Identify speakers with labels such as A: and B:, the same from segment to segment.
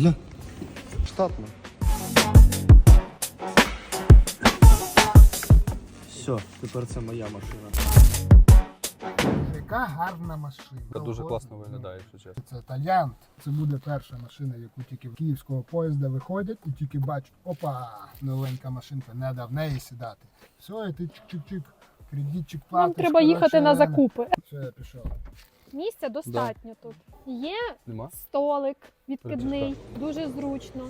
A: Серйозно?
B: Штатно.
A: Все, тепер це моя машина.
C: Яка гарна машина.
B: Це дуже класно виглядає, якщо чесно.
C: Це Талянт. Це буде перша машина, яку тільки в київського поїзда виходять і тільки бачать, опа, новенька машинка, треба в неї сідати. Все, і ти чик-чик-чик, кредитчик платиш.
D: Нам треба їхати на закупи.
C: Все, я пішов.
D: Місця достатньо тут. Є
B: Нема?
D: столик відкидний, дуже зручно.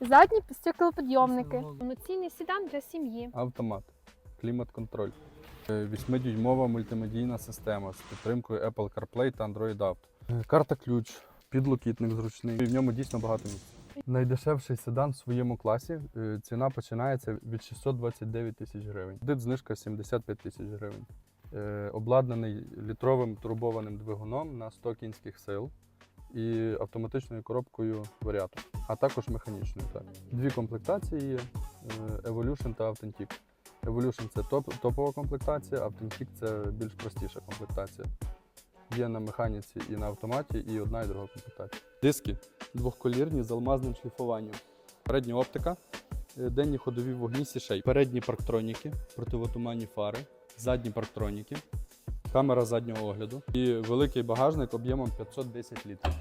D: Задні стеклопідйомники. Повноцінний седан для сім'ї.
B: Автомат, клімат-контроль. Е, Восьмидюймова мультимедійна система з підтримкою Apple CarPlay та Android Auto. Е, Карта ключ, підлокітник зручний. І в ньому дійсно багато місця. Найдешевший седан в своєму класі. е, Ціна починається від 629 тисяч гривень. Дит знижка 75 тисяч гривень. Е, Обладнаний літровим турбованим двигуном на 100 кінських сил і автоматичною коробкою варіатор, а також механічною. Так. Дві комплектації є: е, Evolution та Authentic. Evolution це топ, топова комплектація, Authentic це більш простіша комплектація. Є на механіці і на автоматі, і одна і друга комплектація. Диски двохколірні з алмазним шліфуванням. Передня оптика, е, денні ходові вогні сішей. Передні парктроніки, противотуманні фари, задні парктроніки, камера заднього огляду і великий багажник об'ємом 510 літрів.